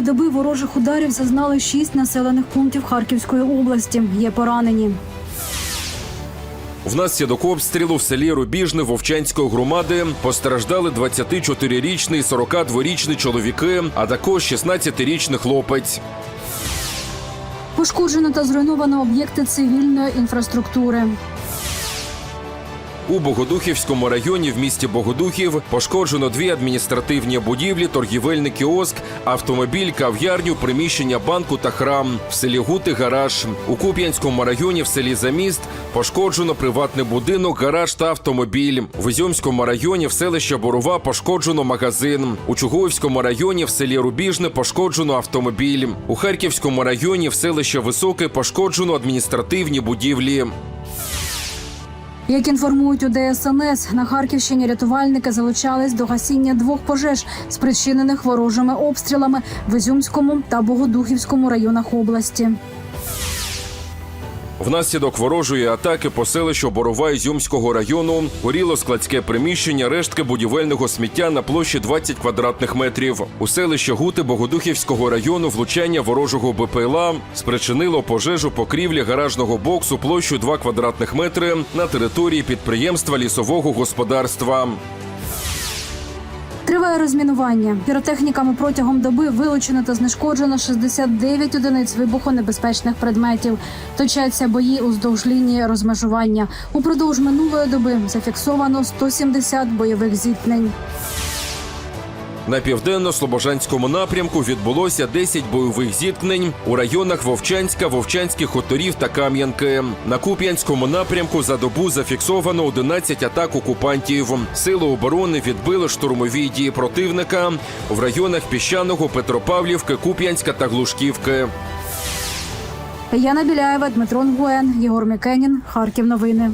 Минулої доби ворожих ударів зазнали шість населених пунктів Харківської області. Є поранені. Внаслідок обстрілу в селі Рубіжне Вовчанської громади постраждали 24-річний і 42-річний чоловіки, а також 16-річний хлопець. Пошкоджено та зруйновано об'єкти цивільної інфраструктури. У Богодухівському районі в місті Богодухів пошкоджено дві адміністративні будівлі, торгівельний кіоск, автомобіль, кав'ярню, приміщення банку та храм. В селі Гути гараж. У Куп'янському районі в селі Заміст пошкоджено приватний будинок, гараж та автомобіль. В Ізюмському районі в селищі Борова пошкоджено магазин. У Чугуївському районі в селі Рубіжне пошкоджено автомобіль. У Харківському районі в селищі Високе пошкоджено адміністративні будівлі. Як інформують у ДСНС, на Харківщині рятувальники залучались до гасіння двох пожеж, спричинених ворожими обстрілами в Ізюмському та Богодухівському районах області. Внаслідок ворожої атаки по селищу Борова Ізюмського району горіло складське приміщення рештки будівельного сміття на площі 20 квадратних метрів. У селищі Гути Богодухівського району влучання ворожого БПЛА спричинило пожежу покрівлі гаражного боксу площу 2 квадратних метри на території підприємства лісового господарства. Триває розмінування. Піротехніками протягом доби вилучено та знешкоджено 69 одиниць вибухонебезпечних предметів. Точаться бої уздовж лінії розмежування. Упродовж минулої доби зафіксовано 170 бойових зіткнень. На південно-слобожанському напрямку відбулося 10 бойових зіткнень у районах Вовчанська, Вовчанських хуторів та Кам'янки. На Куп'янському напрямку за добу зафіксовано 11 атак окупантів. Сили оборони відбили штурмові дії противника в районах Піщаного, Петропавлівки, Куп'янська та Глушківки. Яна Біляєва, Дмитро Нгуен, Єгор Мікенін, Харків. Новини.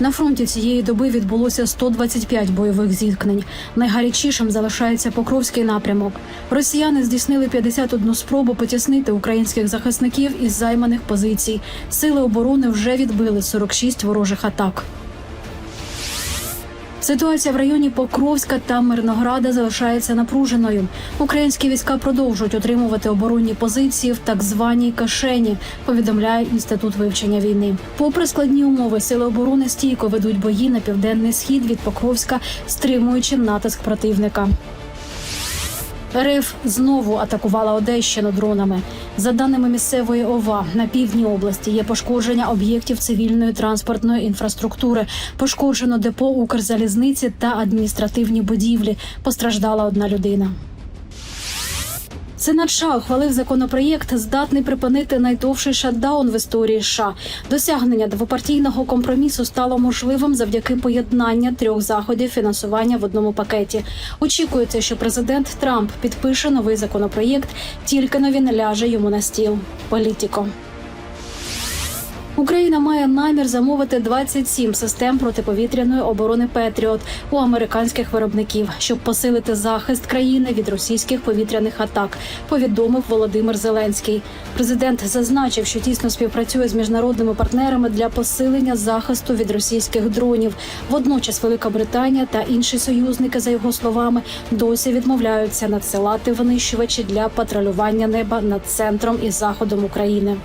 На фронті цієї доби відбулося 125 бойових зіткнень. Найгарячішим залишається Покровський напрямок. Росіяни здійснили 51 спробу потіснити українських захисників із займаних позицій. Сили оборони вже відбили 46 ворожих атак. Ситуація в районі Покровська та Мирнограда залишається напруженою. Українські війська продовжують отримувати оборонні позиції в так званій кишені. Повідомляє інститут вивчення війни. Попри складні умови, сили оборони стійко ведуть бої на південний схід від Покровська, стримуючи натиск противника. РФ знову атакувала Одещину дронами. За даними місцевої ОВА, на півдні області є пошкодження об'єктів цивільної транспортної інфраструктури. Пошкоджено депо Укрзалізниці та адміністративні будівлі. Постраждала одна людина. Сенат США ухвалив законопроєкт, здатний припинити найдовший шатдаун в історії США. Досягнення двопартійного компромісу стало можливим завдяки поєднання трьох заходів фінансування в одному пакеті. Очікується, що президент Трамп підпише новий законопроєкт, тільки но він ляже йому на стіл. Політіко. Україна має намір замовити 27 систем протиповітряної оборони Петріот у американських виробників, щоб посилити захист країни від російських повітряних атак. Повідомив Володимир Зеленський. Президент зазначив, що тісно співпрацює з міжнародними партнерами для посилення захисту від російських дронів. Водночас Велика Британія та інші союзники, за його словами, досі відмовляються надсилати винищувачі для патрулювання неба над центром і заходом України.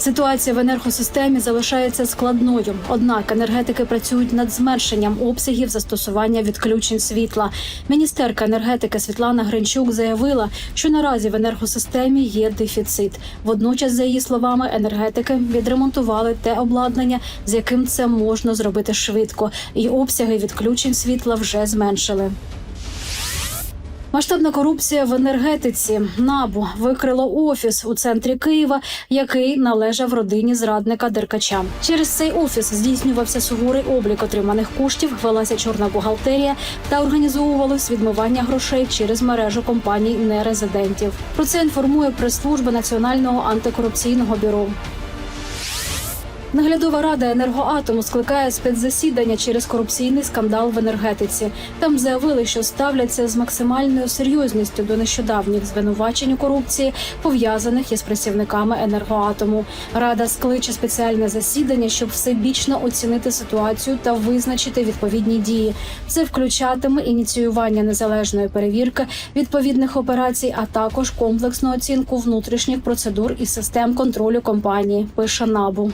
Ситуація в енергосистемі залишається складною. Однак енергетики працюють над зменшенням обсягів застосування відключень світла. Міністерка енергетики Світлана Гринчук заявила, що наразі в енергосистемі є дефіцит. Водночас, за її словами, енергетики відремонтували те обладнання, з яким це можна зробити швидко, і обсяги відключень світла вже зменшили. Масштабна корупція в енергетиці набу викрило офіс у центрі Києва, який належав родині зрадника Деркача. Через цей офіс здійснювався суворий облік отриманих коштів, велася чорна бухгалтерія та організовувалось відмивання грошей через мережу компаній нерезидентів. Про це інформує прес-служба Національного антикорупційного бюро. Наглядова рада енергоатому скликає спецзасідання через корупційний скандал в енергетиці. Там заявили, що ставляться з максимальною серйозністю до нещодавніх звинувачень у корупції, пов'язаних із працівниками енергоатому. Рада скличе спеціальне засідання, щоб всебічно оцінити ситуацію та визначити відповідні дії. Це включатиме ініціювання незалежної перевірки відповідних операцій, а також комплексну оцінку внутрішніх процедур і систем контролю компанії. Пише НАБУ.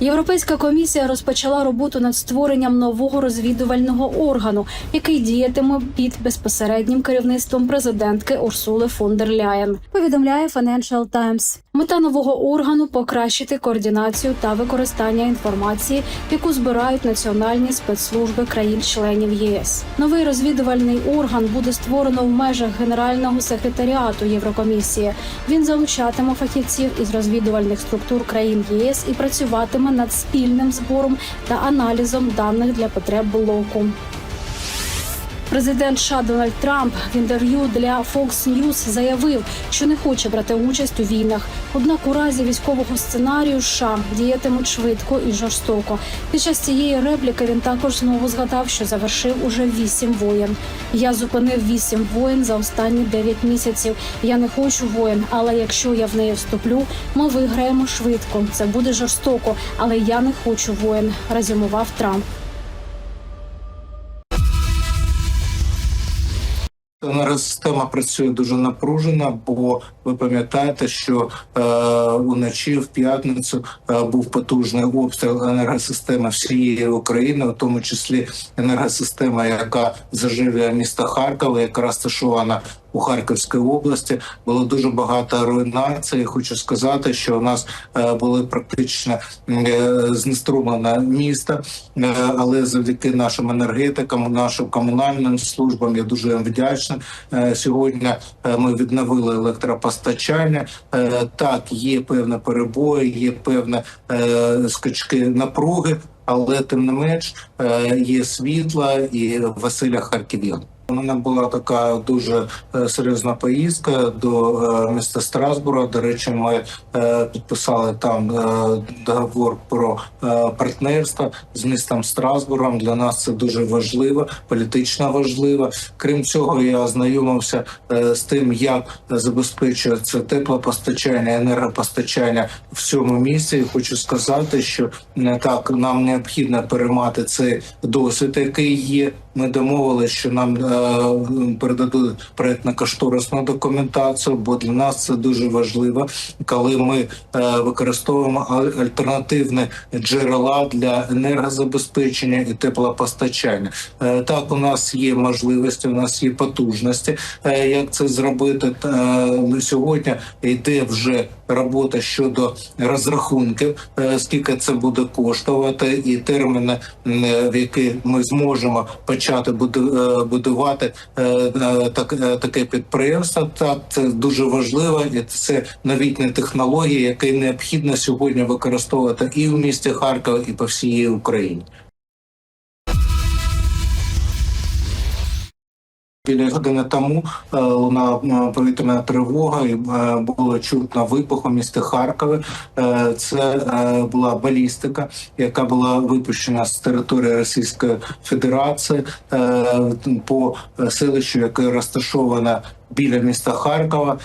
Європейська комісія розпочала роботу над створенням нового розвідувального органу, який діятиме під безпосереднім керівництвом президентки Урсули фон дер Ляєн. Повідомляє Financial Times. Мета нового органу покращити координацію та використання інформації, яку збирають національні спецслужби країн-членів ЄС. Новий розвідувальний орган буде створено в межах генерального секретаріату Єврокомісії. Він залучатиме фахівців із розвідувальних структур країн ЄС і працюватиме над спільним збором та аналізом даних для потреб блоку. Президент США Дональд Трамп в інтерв'ю для Fox News заявив, що не хоче брати участь у війнах. Однак у разі військового сценарію США діятимуть швидко і жорстоко. Під час цієї репліки він також знову згадав, що завершив уже вісім воєн. Я зупинив вісім воєн за останні дев'ять місяців. Я не хочу воєн, але якщо я в неї вступлю, ми виграємо швидко. Це буде жорстоко, але я не хочу воєн. Резюмував Трамп. Енергосистема працює дуже напружена, бо ви пам'ятаєте, що е, уночі в п'ятницю е, був потужний обстріл енергосистеми всієї України, у тому числі енергосистема, яка заживлює місто Харкова, яка розташована у Харківській області. Було дуже багато руйнацій. Хочу сказати, що у нас е, були практично знеструмлене місто, е, але завдяки нашим енергетикам, нашим комунальним службам я дуже вдячний. Сьогодні ми відновили електропостачання. Е, Так, є певні перебої, є певні е, скачки напруги, але тим не менш е, є світла і Василя Харків'ян. У мене була така дуже е, серйозна поїздка до е, міста Страсбура. До речі, ми е, підписали там договор про партнерство з містом Страсбургом. Для нас це дуже важливо, політично важливо. Крім цього, я ознайомився з тим, як забезпечується теплопостачання, енергопостачання в цьому місці. Хочу сказати, що не так нам необхідно переймати цей досвід, який є. Ми домовилися, що нам е, передадуть проєктно-кошторисну документацію, бо для нас це дуже важливо, коли ми е, використовуємо аль- альтернативні джерела для енергозабезпечення і теплопостачання. Е, так, у нас є можливості, у нас є потужності, е, як це зробити. Сьогодні йде вже робота щодо розрахунків, е, скільки це буде коштувати, і терміни, е, в які ми зможемо почати е, будувати так, таке підприємство. Так це дуже важливо, і це новітні технології, які необхідно сьогодні використовувати і в місті Харкова, і по всій Україні. Години тому е, лунала е, повітряна тривога і е, було чутно вибух у місті Харкові. Це була балістика, яка була випущена з території Російської Федерації по селищу, яке розташоване біля міста Харкова.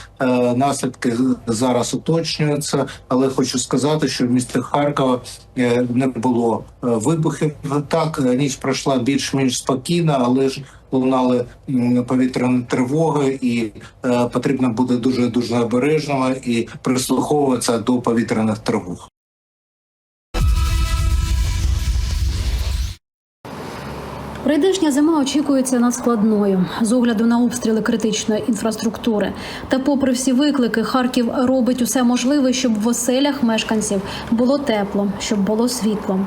Наслідки зараз уточнюються, але хочу сказати, що в місті Харкова не було вибухів. Так ніч пройшла більш-менш спокійно, але ж лунали повітряні тривоги, і е, потрібно буде дуже дуже обережно і прислуховуватися до повітряних тривог. Прийдешня зима очікується надскладною з огляду на обстріли критичної інфраструктури. Та, попри всі виклики, Харків робить усе можливе, щоб в оселях мешканців було тепло, щоб було світло.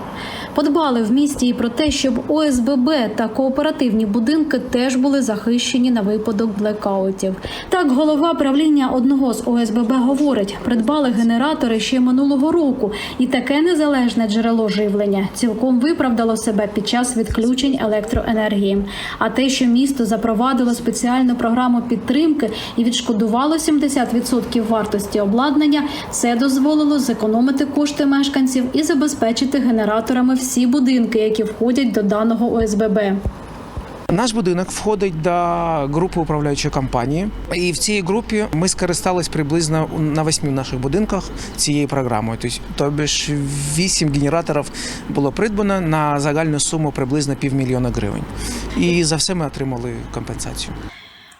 Подбали в місті і про те, щоб ОСББ та кооперативні будинки теж були захищені на випадок блекаутів. Так, голова правління одного з ОСББ говорить: придбали генератори ще минулого року, і таке незалежне джерело живлення цілком виправдало себе під час відключень електроенергії електроенергії. А те, що місто запровадило спеціальну програму підтримки і відшкодувало 70% вартості обладнання, це дозволило зекономити кошти мешканців і забезпечити генераторами всі будинки, які входять до даного ОСББ. Наш будинок входить до групи управляючої компанії, і в цій групі ми скористались приблизно на восьми наших будинках цією програмою. Тобто, ж вісім генераторів було придбано на загальну суму приблизно півмільйона гривень. І за все ми отримали компенсацію.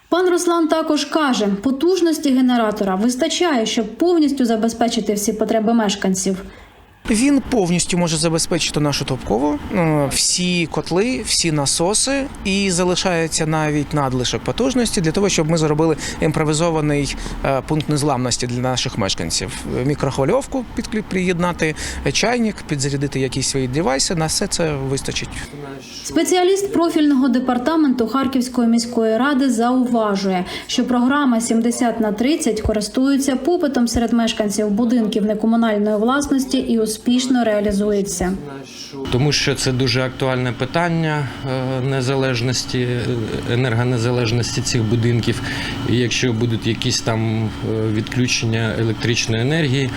Пан Руслан також каже, потужності генератора вистачає, щоб повністю забезпечити всі потреби мешканців. Він повністю може забезпечити нашу топкову, е, всі котли, всі насоси, і залишається навіть надлишок потужності для того, щоб ми зробили імпровізований е, пункт незламності для наших мешканців. Мікрохвильовку приєднати, чайник, підзарядити якісь свої девайси. На все це вистачить. Спеціаліст профільного департаменту Харківської міської ради зауважує, що програма 70 на 30 користується попитом серед мешканців будинків некомунальної власності і успішно реалізується. Тому що це дуже актуальне питання е, незалежності, е, енергонезалежності цих будинків. І якщо будуть якісь там е, відключення електричної енергії,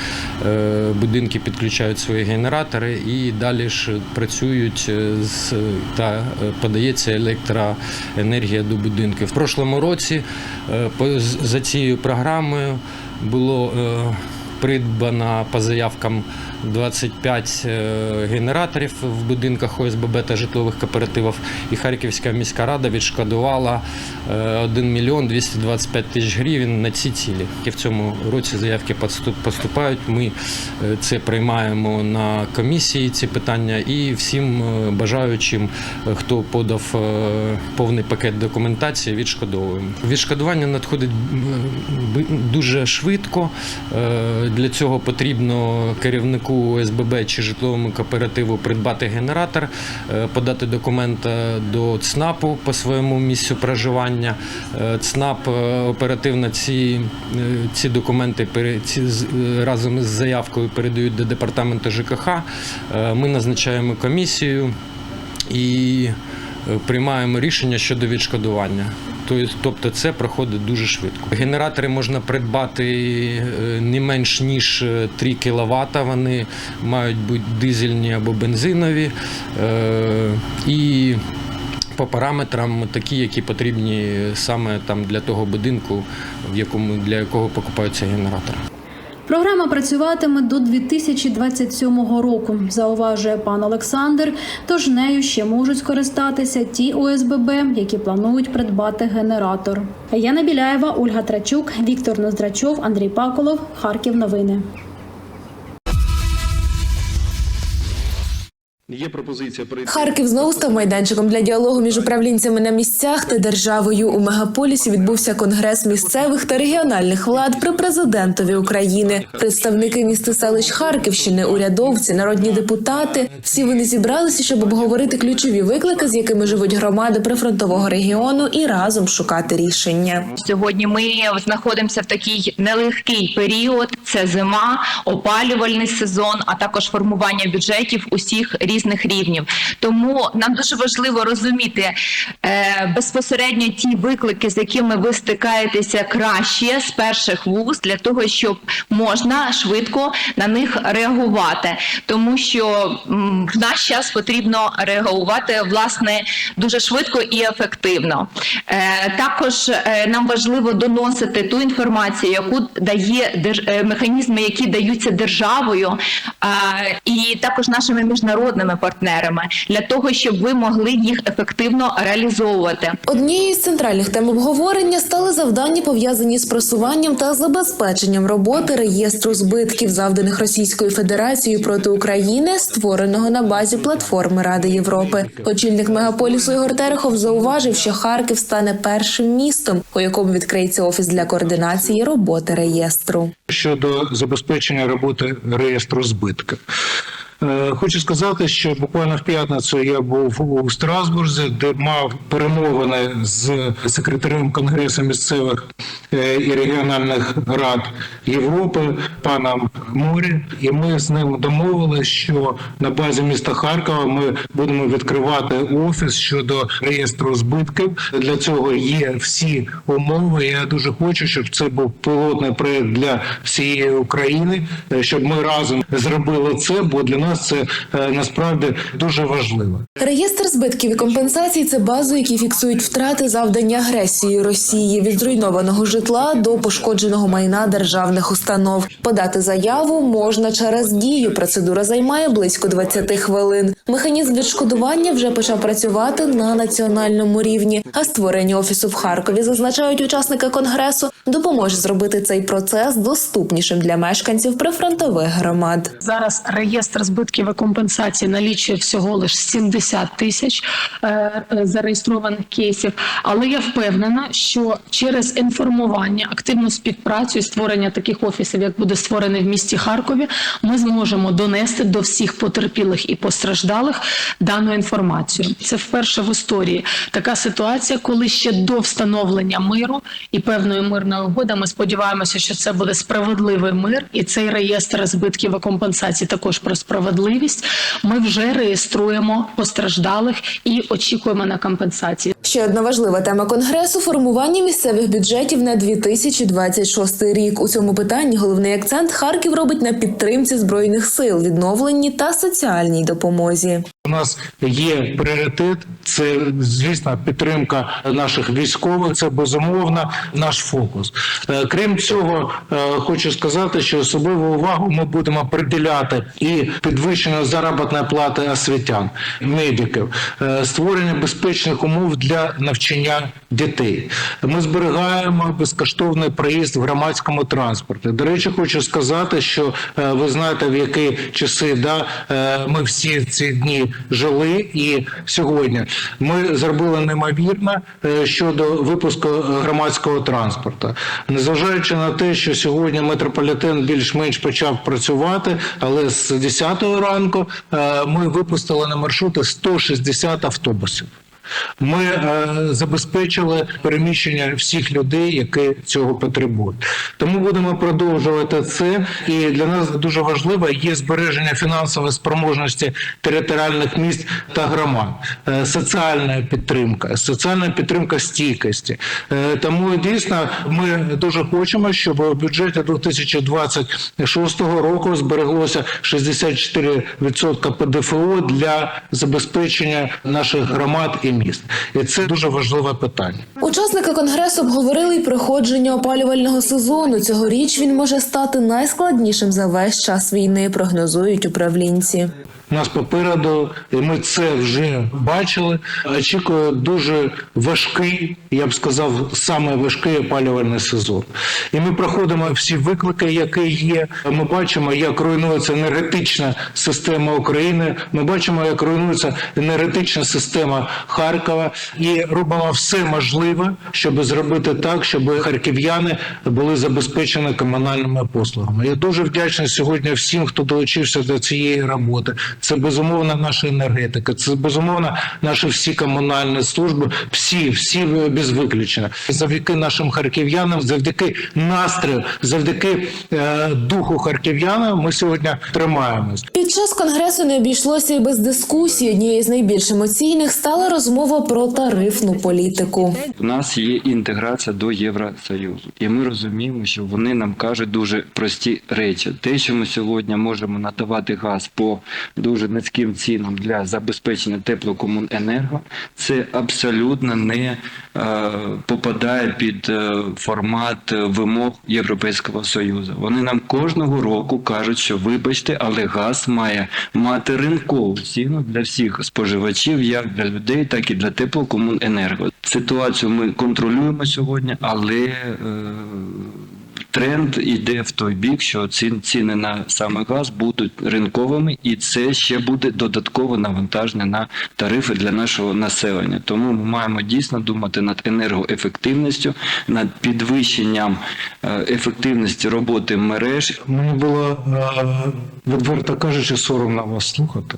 будинки підключають свої генератори і далі ж працюють з та подається електроенергія до будинків. В прошлому році за цією програмою було придбано по заявкам 25 е, генераторів в будинках ОСББ та житлових кооперативів. І Харківська міська рада відшкодувала е, 1 мільйон 225 тисяч гривень на ці цілі. І в цьому році заявки поступають. Ми е, це приймаємо на комісії ці питання і всім е, бажаючим, е, хто подав е, повний пакет документації, відшкодовуємо. Відшкодування надходить дуже швидко. Е, Для цього потрібно керівнику ОСББ чи житловому кооперативу придбати генератор, е, подати документ е, до ЦНАПу по своєму місцю проживання. Е, ЦНАП оперативно ці, ці документи ці, разом з заявкою передають до департаменту ЖКХ. Ми назначаємо комісію і приймаємо рішення щодо відшкодування. Тобто- це проходить дуже швидко. Генератори можна придбати е, не менш ніж е, 3 кВт. Вони мають бути дизельні або бензинові. Е, І по параметрам такі, які потрібні саме там для того будинку, в якому для якого покупаються генератори. Програма працюватиме до 2027 року, зауважує пан Олександр. Тож нею ще можуть скористатися ті ОСББ, які планують придбати генератор. Яна Біляєва, Ольга Трачук, Віктор Ноздрачов, Андрій Паколов. Харків. Новини. Є пропозиція прийти. Харків знову став майданчиком для діалогу між управлінцями на місцях та державою. У мегаполісі відбувся конгрес місцевих та регіональних влад при президентові України. Представники міст і селищ Харківщини, урядовці, народні депутати. Всі вони зібралися, щоб обговорити ключові виклики, з якими живуть громади прифронтового регіону, і разом шукати рішення. Сьогодні ми знаходимося в такий нелегкий період. Це зима, опалювальний сезон, а також формування бюджетів усіх різних рівнів. Тому нам дуже важливо розуміти е, безпосередньо ті виклики, з якими ви стикаєтеся краще з перших вуз, для того, щоб можна швидко на них реагувати, тому що в наш час потрібно реагувати власне дуже швидко і ефективно. Е, також е, нам важливо доносити ту інформацію, яку дає е, механізми, які даються державою, е, і також нашими міжнародними партнерами, для того, щоб ви могли їх ефективно реалізовувати. Однією з центральних тем обговорення стали завдання пов'язані з просуванням та забезпеченням роботи реєстру збитків, завданих Російською Федерацією проти України, створеного на базі платформи Ради Європи. Очільник мегаполісу Ігор Терехов зауважив, що Харків стане першим містом, у якому відкриється офіс для координації роботи реєстру. щодо забезпечення роботи реєстру збитків. Е, Хочу сказати, що буквально в п'ятницю я був у Страсбурзі, де мав перемовини з секретарем Конгресу місцевих е, і регіональних рад Європи паном Морі, і ми з ним домовилися, що на базі міста Харкова ми будемо відкривати офіс щодо реєстру збитків. Для цього є всі умови. Я дуже хочу, щоб це був пілотний проект для всієї України, е, щоб ми разом зробили це, бо для нас це е, насправді дуже важливо. Реєстр збитків і компенсацій це базу, які фіксують втрати завдані агресією Росії від зруйнованого житла до пошкодженого майна державних установ. Подати заяву можна через дію. Процедура займає близько 20 хвилин. Механізм відшкодування вже почав працювати на національному рівні. А створення офісу в Харкові зазначають учасники конгресу, допоможе зробити цей процес доступнішим для мешканців прифронтових громад. Зараз реєстр збитків і компенсацій налічує всього лише 70 тисяч е, зареєстрованих кейсів. Але я впевнена, що через інформування, активну співпрацю і створення таких офісів, як буде створений в місті Харкові, ми зможемо донести до всіх потерпілих і постраждалих дану інформацію. Це вперше в історії така ситуація, коли ще до встановлення миру і певної мирної угоди ми сподіваємося, що це буде справедливий мир, і цей реєстр збитків і компенсацій також про справедливість. Ми вже реєструємо постраждалих і очікуємо на компенсації. Ще одна важлива тема конгресу формування місцевих бюджетів на 2026 рік. У цьому питанні головний акцент Харків робить на підтримці збройних сил, відновленні та соціальній допомозі. У нас є пріоритет. Це звісно підтримка наших військових. Це безумовно наш фокус. Е, Крім цього, е, хочу сказати, що особливу увагу ми будемо приділяти і підвищенню заробітної плати освітян, медиків, е, створення безпечних умов для навчання дітей. Ми зберігаємо безкоштовний проїзд в громадському транспорті. До речі, хочу сказати, що е, ви знаєте, в які часи да, е, ми всі ці дні жили, і сьогодні ми зробили неймовірно щодо випуску громадського транспорту. Незважаючи на те, що сьогодні метрополітен більш-менш почав працювати, але з 10 ранку е, ми випустили на маршрути 160 автобусів. Ми е, забезпечили переміщення всіх людей, які цього потребують. Тому будемо продовжувати це. І для нас дуже важливо є збереження фінансової спроможності територіальних міст та громад, е, соціальна підтримка, соціальна підтримка стійкості. Е, тому дійсно ми дуже хочемо, щоб у бюджеті 2026 року збереглося 64% ПДФО для забезпечення наших громад і міст. І це дуже важливе питання. Учасники конгресу обговорили й проходження опалювального сезону. Цьогоріч він може стати найскладнішим за весь час війни, прогнозують управлінці. Нас попереду, і ми це вже бачили. Очікує дуже важкий, я б сказав, саме важкий опалювальний сезон. І ми проходимо всі виклики, які є. Ми бачимо, як руйнується енергетична система України. Ми бачимо, як руйнується енергетична система Харкова, і робимо все можливе, щоб зробити так, щоб харків'яни були забезпечені комунальними послугами. Я дуже вдячний сьогодні всім, хто долучився до цієї роботи. Це безумовно наша енергетика, це безумовно наші всі комунальні служби, всі, всі без виключення. Завдяки нашим харків'янам, завдяки настрою, завдяки е, духу харків'яна, ми сьогодні тримаємось. Під час конгресу не обійшлося і без дискусії. Однією з найбільш емоційних стала розмова про тарифну політику. У нас є інтеграція до Євросоюзу, і ми розуміємо, що вони нам кажуть дуже прості речі. Те, що ми сьогодні можемо надавати газ по дуже низьким цінам для забезпечення теплокомуненерго, це абсолютно не е, попадає під е, формат е, вимог Європейського союзу. Вони нам кожного року кажуть, що вибачте, але газ має мати ринкову ціну для всіх споживачів, як для людей, так і для теплокомуненерго. Ситуацію ми контролюємо сьогодні, але тренд іде в той бік, що ці ціни на саме газ будуть ринковими, і це ще буде додаткове навантаження на тарифи для нашого населення. Тому ми маємо дійсно думати над енергоефективністю, над підвищенням е, ефективності роботи мереж. Мені було е, відверто кажучи, соромно вас слухати.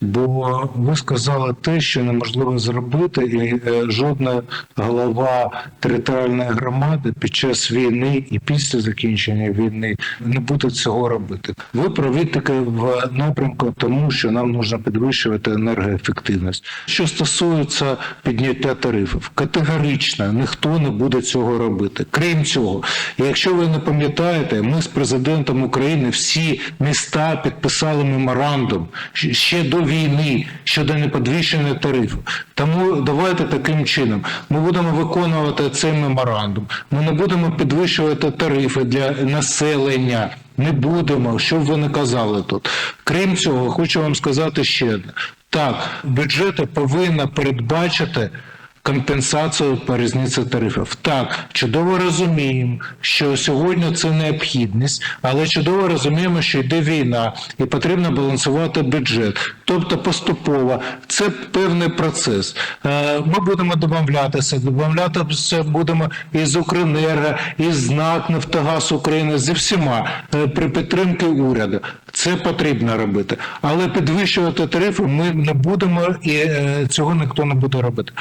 Бо ви сказали те, що неможливо зробити, і е, жодна голова територіальної громади під час війни і після закінчення війни не буде цього робити. Ви праві таки в напрямку тому, що нам потрібно підвищувати енергоефективність. Що стосується підняття тарифів, категорично ніхто не буде цього робити. Крім цього, якщо ви не пам'ятаєте, ми з президентом України всі міста підписали меморандум ще до війни щодо неподвищення тарифів. Тому давайте таким чином ми будемо виконувати цей меморандум. Ми не будемо підвищувати тарифи для населення. Не будемо, що б ви не казали тут. Крім цього, хочу вам сказати ще одне. Так, бюджети повинна передбачити компенсацію по різниці тарифів. Так, чудово розуміємо, що сьогодні це необхідність, але чудово розуміємо, що йде війна і потрібно балансувати бюджет. Тобто поступово це певний процес. Е, Ми будемо домовлятися, домовлятися будемо із Укренерго, із НАК Нафтогаз України, зі всіма е, при підтримці уряду. Це потрібно робити, але підвищувати тарифи ми не будемо, і е, цього ніхто не буде робити.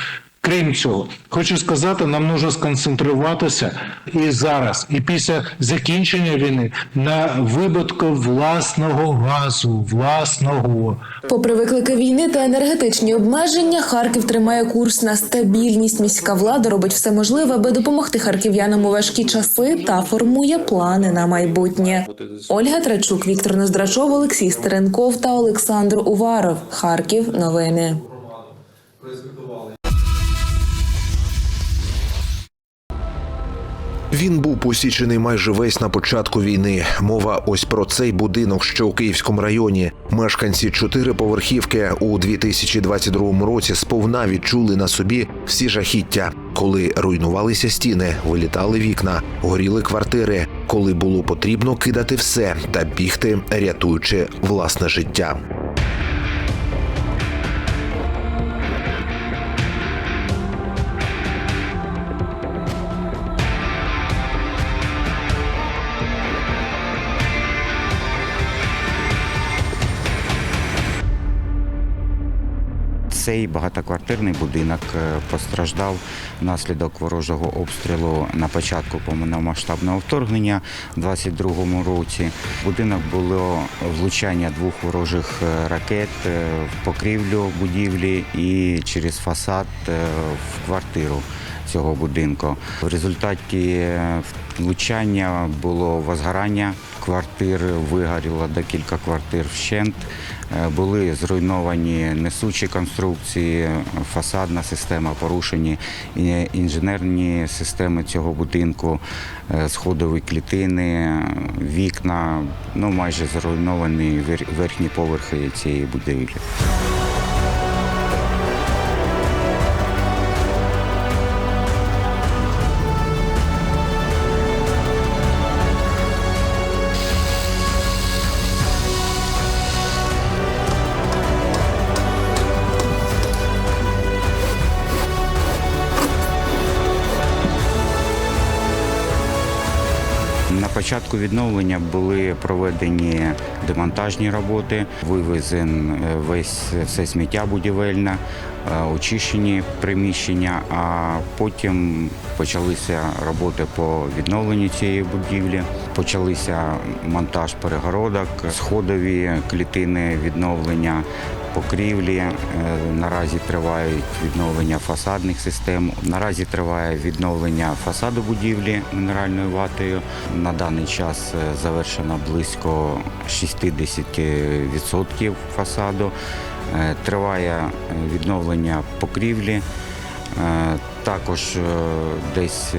Крім цього, хочу сказати, нам нужно сконцентруватися і зараз, і після закінчення війни на вибутку власного газу, власного. Попри виклики війни та енергетичні обмеження, Харків тримає курс на стабільність. Міська влада робить все можливе, аби допомогти харків'янам у важкі часи та формує плани на майбутнє. Ольга Трачук, Віктор Ноздрачов, Олексій Стеренков та Олександр Уваров. Харків. Новини. Він був посічений майже весь на початку війни. Мова ось про цей будинок, що у Київському районі. Мешканці чотириповерхівки у 2022 році сповна відчули на собі всі жахіття, коли руйнувалися стіни, вилітали вікна, горіли квартири, коли було потрібно кидати все та бігти, рятуючи власне життя. Цей багатоквартирний будинок е, постраждав внаслідок ворожого обстрілу на початку повномасштабного вторгнення у 22-му році. Будинок було влучання двох ворожих е, ракет е, в покрівлю будівлі і через фасад в квартиру цього будинку. В результаті е, влучання було возгорання квартир, вигоріло декілька квартир вщент. Е, Були зруйновані несучі конструкції, фасадна система, порушені інженерні системи цього будинку, е, сходові клітини, вікна, ну майже зруйновані верхні поверхи цієї будівлі. Початку відновлення були проведені демонтажні роботи, вивезен е, весь все сміття будівельне, е, очищені приміщення, а потім почалися роботи по відновленню цієї будівлі. Почалися монтаж перегородок, сходові клітини відновлення. Покрівлі Е, наразі тривають відновлення фасадних систем. Наразі триває відновлення фасаду будівлі мінеральною ватою. На даний час е, завершено близько 60% фасаду. Е, Триває відновлення покрівлі. Також десь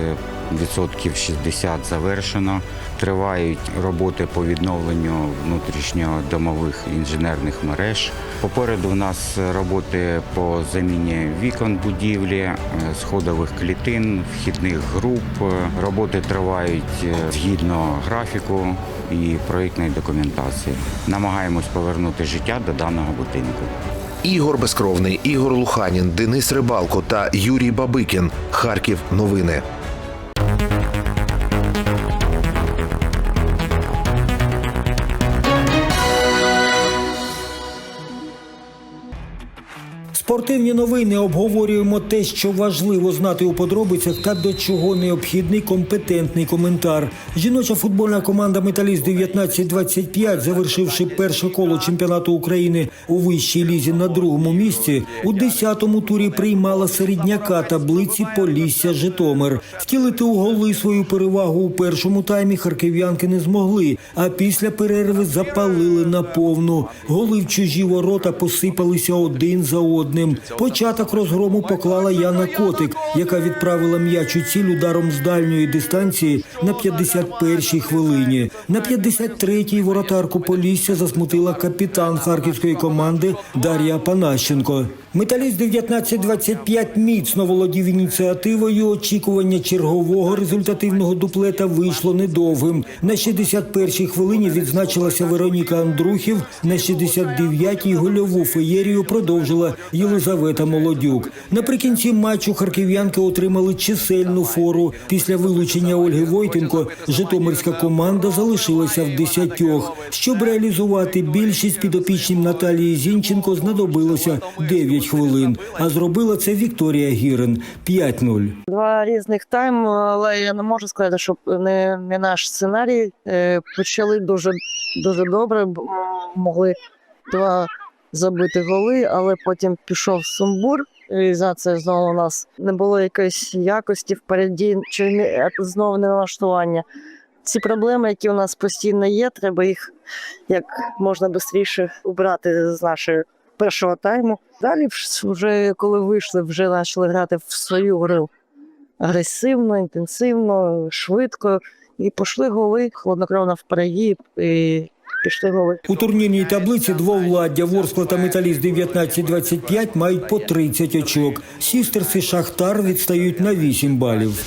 відсотків 60 завершено. Тривають роботи по відновленню внутрішньодомових інженерних мереж. Попереду у нас роботи по заміні вікон будівлі, е, сходових клітин, вхідних груп. Роботи тривають е, згідно графіку і проєктної документації. Намагаємось повернути життя до даного будинку. Ігор Безкровний, Ігор Луханін, Денис Рибалко та Юрій Бабикін. Харків. Новини. Спортивні новини обговорюємо те, що важливо знати у подробицях та до чого необхідний компетентний коментар. Жіноча футбольна команда Металіст 1925, завершивши перше коло чемпіонату України у вищій лізі на другому місці, у 10-му турі приймала середняка таблиці Полісся Житомир. Втілити у голи свою перевагу у першому таймі харків'янки не змогли, а після перерви запалили на повну. Голи в чужі ворота посипалися один за одним. Початок розгрому поклала Яна Котик, яка відправила м'яч у ціль ударом з дальньої дистанції на 51-й хвилині. На 53-й воротарку Полісся засмутила капітан харківської команди Дар'я Панащенко. Металіст 1925 міцно володів ініціативою. Очікування чергового результативного дуплета вийшло недовгим. На 61-й хвилині відзначилася Вероніка Андрухів. На 69-й гольову феєрію продовжила Єлизавета Молодюк. Наприкінці матчу харків'янки отримали чисельну фору. Після вилучення Ольги Войтенко Житомирська команда залишилася в десятьох. Щоб реалізувати більшість підопічним Наталії Зінченко знадобилося 9 хвилин. А зробила це Вікторія Гірин 5-0. Два різних тайм, але я не можу сказати, що не, не наш сценарій. Е, Почали дуже, дуже добре, могли два забити голи, але потім пішов сумбур. Це знову у нас не було якоїсь якості впереді, чи не, знову не налаштування. Ці проблеми, які у нас постійно є, треба їх як можна швидше убрати з нашої першого тайму. Далі вже коли вийшли, вже почали грати в свою гру агресивно, інтенсивно, швидко. І пішли голи, хладнокровно впереді, і У турнірній таблиці двовладдя Ворскла та Металіст 19-25 мають по 30 очок. Сістерс і Шахтар відстають на 8 балів.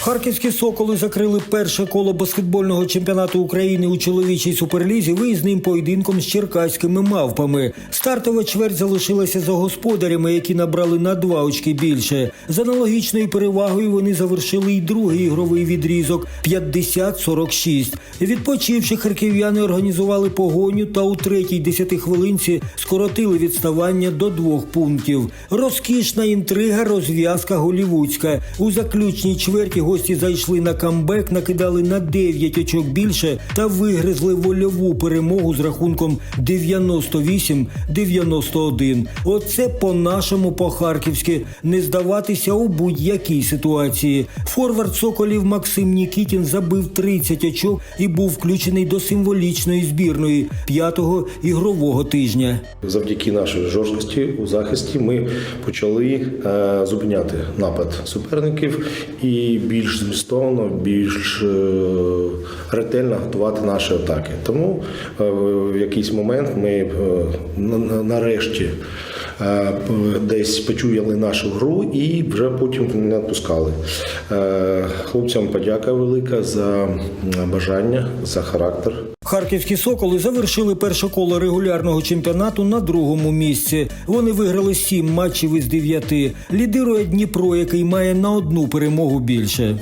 Харківські соколи закрили перше коло баскетбольного чемпіонату України у чоловічій суперлізі виїзним поєдинком з черкаськими мавпами. Стартова чверть залишилася за господарями, які набрали на два очки більше. З аналогічною перевагою вони завершили й другий ігровий відрізок 50-46. Відпочивши, харків'яни організували погоню та у третій десятихвилинці скоротили відставання до двох пунктів. Розкішна інтрига, розв'язка голівудська. У заключній чверті гості зайшли на камбек, накидали на 9 очок більше та вигризли вольову перемогу з рахунком 98-91. Оце по-нашому по-харківськи не здаватися у будь-якій ситуації. Форвард Соколів Максим Нікітін забив 30 очок і був включений до символічної збірної п'ятого ігрового тижня. Завдяки нашій жорсткості у захисті ми почали е, зупиняти напад суперників і більш змістовно, більш е, ретельно готувати наші атаки. Тому е, в якийсь момент ми на- на- нарешті. Десь почуяли нашу гру і вже потім не відпускали. Хлопцям подяка велика за бажання, за характер. Харківські соколи завершили перше коло регулярного чемпіонату на другому місці. Вони виграли сім матчів із дев'яти. Лідирує Дніпро, який має на одну перемогу більше.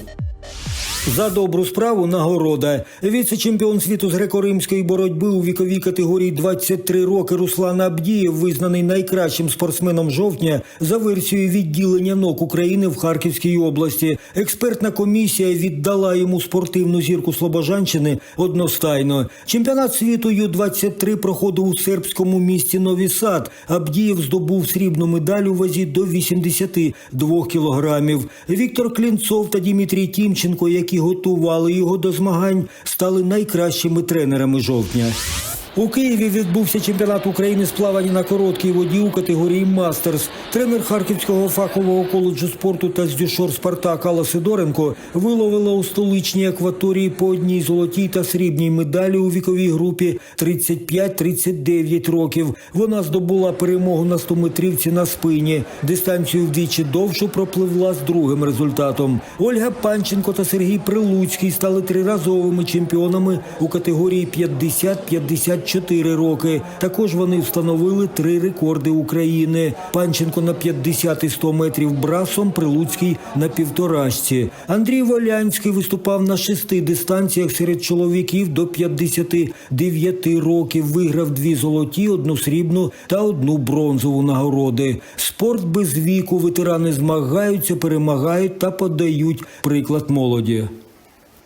За добру справу нагорода. Віце-чемпіон світу з греко-римської боротьби у віковій категорії 23 роки Руслан Абдієв визнаний найкращим спортсменом жовтня за версією відділення НОК України в Харківській області. Експертна комісія віддала йому спортивну зірку Слобожанщини одностайно. Чемпіонат світу Ю-23 проходив у сербському місті Нові Сад. Абдієв здобув срібну медаль у вазі до 82 кілограмів. Віктор Клінцов та Дмитрій Тімченко, які готували його до змагань, стали найкращими тренерами жовтня. У Києві відбувся чемпіонат України з плавання на короткій воді у категорії Мастерс. Тренер Харківського фахового коледжу спорту та здюшор Спартак Алла Сидоренко виловила у столичній акваторії по одній золотій та срібній медалі у віковій групі 35-39 років. Вона здобула перемогу на 100-метрівці на спині. Дистанцію вдвічі довшу пропливла з другим результатом. Ольга Панченко та Сергій Прилуцький стали триразовими чемпіонами у категорії 50-54 роки. Також вони встановили три рекорди України. Панченко на 50 і 100 метрів брасом, Прилуцький на півторашці. Андрій Волянський виступав на шести дистанціях серед чоловіків до 59 років. Виграв дві золоті, одну срібну та одну бронзову нагороди. Спорт без віку. Ветерани змагаються, перемагають та подають приклад молоді.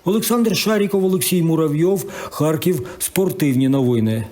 Олександр Шаріков, Олексій Муравйов, Харків. Спортивні новини.